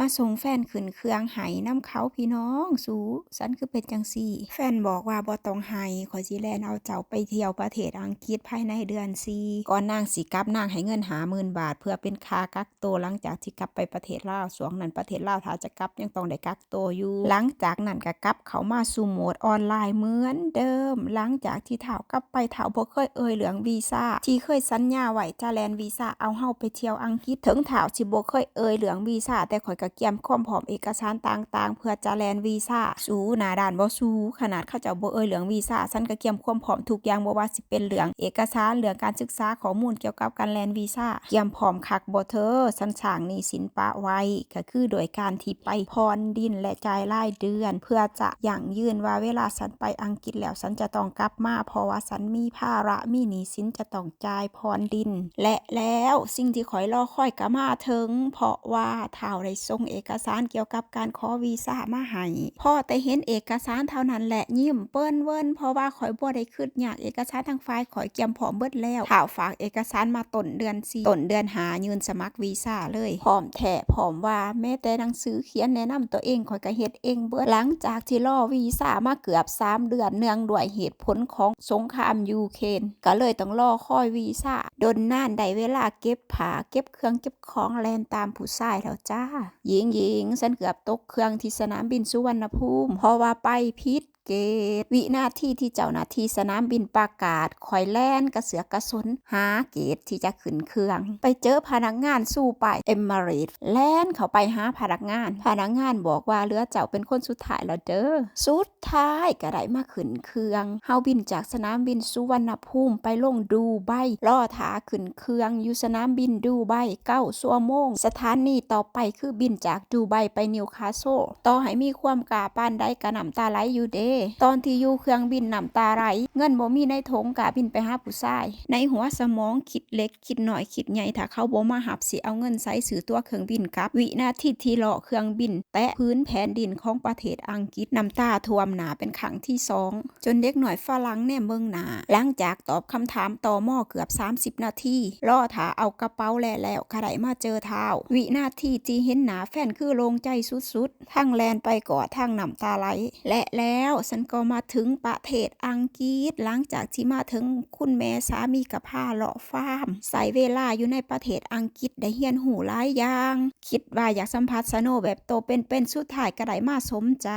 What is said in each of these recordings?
มาส่งแฟนขึ้นเครื่องไหน้ำเขาพี่น้องสูสันคือเป็นจังซี่ แฟนบอกว่าบ่ต้องไหขอยสิแลนเอาเจ้าไปเที่ยวประเทศอังกฤษภายในเดือนซีก่อนนางสิกลับนางให้เงินหาหมื่นบาท เพื่อเป็นค่ากักตัวหลังจากที่กลับไปประเทศลาวสวงนั้นประเทศลาวถ้าจะกลับยังต้องได้กักตัวอยู่ หลังจากนั้นก็กลับเขามาสู่โหมดออนไลน์เหมือนเดิม หลังจากที่เฒ่ากลับไปเฒ่าบ่เคยเอ่ยเหลืองวีซ่าที่เคยสัญญาไว้จะแลนวีซ่าเอาเฮาไปเที่ยวอังกฤษถึงเฒ่าสิบ่เคยเอ่ยเหลืองวีซ่าแต่ข่อยก็เกียมความพร้อมเอกสารต่างๆ เพื่อจะแลนวีซ่าสู้หนาด้านบ่สู้ขนาดเขาเจ้าบ่เอ่ยเหลืองวีซ่าฉันก็เกียมความพร้อมทุกอย่างบ่ว่าสิเป็นเหลืองเอกสารเหลืองการศึกษาข้อมูลเกี่ยวกับการแลนวีซ่าเกียมพร้อมคักบ่เธอฉันสร้างนี้สินปะไว้ก็คือโดยการที่ไปผ่อนดินและจ่ายรายเดือน เพื่อจะอยั่งยืนว่าเวลาฉันไปอังกฤษแล้วฉันจะต้องกลับมาเพราะว่าฉันมีภาระมีหนี้สินจะต้องจ่ายผ่อนดิน และแล้วสิ่งที่ข่อยรอคอยก็มาถึง เพราะว่าท้าได้ส่งเอกสารเกี่ยวกับการขอวีซ่ามาให้พ่อแต่เห็นเอกสารเท่านั้นแหละยิ้มเปิ้นเวิ้นเพราะว่าข่อยบ่ได้คิดอยากเอกสารทางฝ่ายข่อยเกียมพร้อมเบิดแล้วท้าวฝากเอกสารมาต้นเดือนสี่ต้นเดือนหายืนสมัครวีซ่าเลยพร้อมแท้พร้อมว่าแม้แต่หนังสือเขียนแนะนำตัวเองข่อยก็เฮ็ดเองเบิดหลังจากที่รอวีซ่ามาเกือบ3เดือนเนื่องด้วยเหตุผลของสงครามยูเครนก็เลยต้องรอคอยวีซ่าดนนานได้เวลาเก็บผาเก็บเครื่องเก็บของแลนตามผู้ชายแล้วจ้าหญิงหญิงฉันเกือบตกเครื่องที่สนามบินสุวรรณภูมิเพราะว่าไปพิษ เกต วินาทีที่เจ้าหน้าที่สนามบินประกาศคอยแล่นกระเสือกกระสนหาเกตที่จะขึ้นเครื่อง ไปเจอพนักงานสู้ไปเอมมารีตแล่นเขาไปหาพนักงาน พนักงานบอกว่าเรือเจ้าเป็นคนสุดท้ายแล้วเด้อสุดท้ายก็ได้มาขึ้นเครื่องเฮาบินจากสนามบินสุวรรณภูมิไปลงดูไบล่อถาขึ้นเครื่องอยู่สนามบินดูไบเก้าชั่วโมง สถานีต่อไปคือบินจากดูไบไปนิวคาสเซิลต่อให้มีความกาปานใดกระหน่ำตาไหลอยู่เด้ตอนที่อยู่เครื่องบินน้ำตาไหลเงินบ่มีในถงกะบินไปหาผู้ชาย ในหัวสมองคิดเล็กคิดหน่อยคิดใหญ่ถ้าเขาบ่มาหับสิเอาเงินใส่ซื้อตัวเครื่องบินกลับ วินาทีที่เลาะเครื่องบิน แตะพื้นแผ่นดินของประเทศอังกฤษน้ำตาท่วมหนาเป็นครั้งที่สองจนเด็กหน่อยฝรั่งแน่เมืองหนา หลังจากตอบคำถามต่อหม้อเกือบ 30 นาทีล่อถาเอากระเป๋าแลแล้วขะไดมาเจอเท้า วินาทีที่เห็นหนาแฟนคือลงใจสุดๆทั้งแลนไปกอดทั้งน้ำตาไหลและแล้วฉันก็มาถึงประเทศอังกฤษ หลังจากที่มาถึงคุณแม่สามีกับพาเลาะฟาร์มใส่เวลาอยู่ในประเทศอังกฤษได้เฮียนหูหลายอย่าง คิดว่าอยากสัมผัสสโนแบบโตเป็นๆสุดท้ายก็ได้มาสมใจ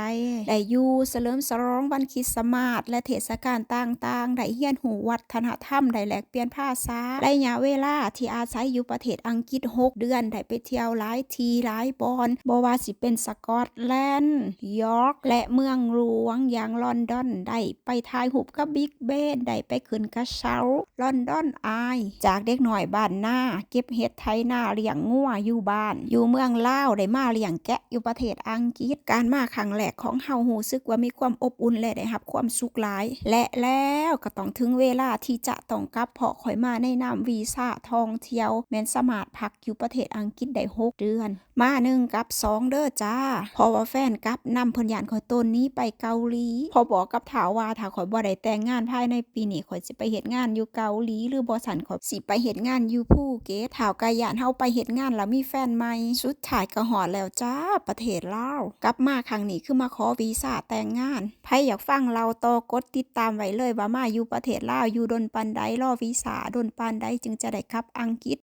ได้อยู่เสลิมสร้องวันคริสต์มาสและเทศกาลต่างๆได้เฮียนหูวัฒนธรรมได้แลกเปลี่ยนภาษาระยะเวลาที่อาศัยอยู่ประเทศอังกฤษ 6 เดือนได้ไปเที่ยวหลายทีหลายบอนบ่ว่าสิเป็นสกอตแลนด์ยอร์กและเมืองหลวงอย่างลอนดอนได้ไปถ่ายรูปกับบิ๊กเบนได้ไปขึ้นกระเช้าลอนดอนอาย จากเด็กหน่อยบ้านหน้า เก็บเห็ดไทยหน้าเลี้ยงงัวอยู่บ้าน อยู่เมืองลาวได้มาเลี้ยงแกะอยู่ประเทศอังกฤษการมาครั้งแรกของเฮาหูซึกว่ามีความอบอุ่นและได้รับความสุขหลาย และแล้วก็ต้องถึงเวลาที่จะต้องกลับเพาะข่อยมาในนามวีซ่าท่องเที่ยวแมนสมารถพักอยู่ประเทศอังกฤษได้6เดือน มาหนึ่งกับสองเด้อจ้าพราะว่าแฟนกับนำเพิ่นยานข่อยต้นนี้ไปเกาหลีพอบอกกับถาวว่าถ้าข่อยบ่ได้แต่งงานภายในปีนี้ข่อยสิไปเฮ็ดงานอยู่เกาหลีหรือบ่สันข่อยสิไปเฮ็ดงานอยู่ภูเก็ตถาวกายานเฮาไปเฮ็ดงานแล้วมีแฟนใหม่สุดท้ายก็ฮอดแล้วจ้าประเทศลาวกลับมาครั้งนี้คือมาขอวีซ่าแต่งงานไผอยากฟังเราต่อกดติดตามไว้เลยว่ามาอยู่ประเทศลาวอยู่ดนปานใดรอวีซ่าดนปานใดจึงจะได้กลับอังกฤษ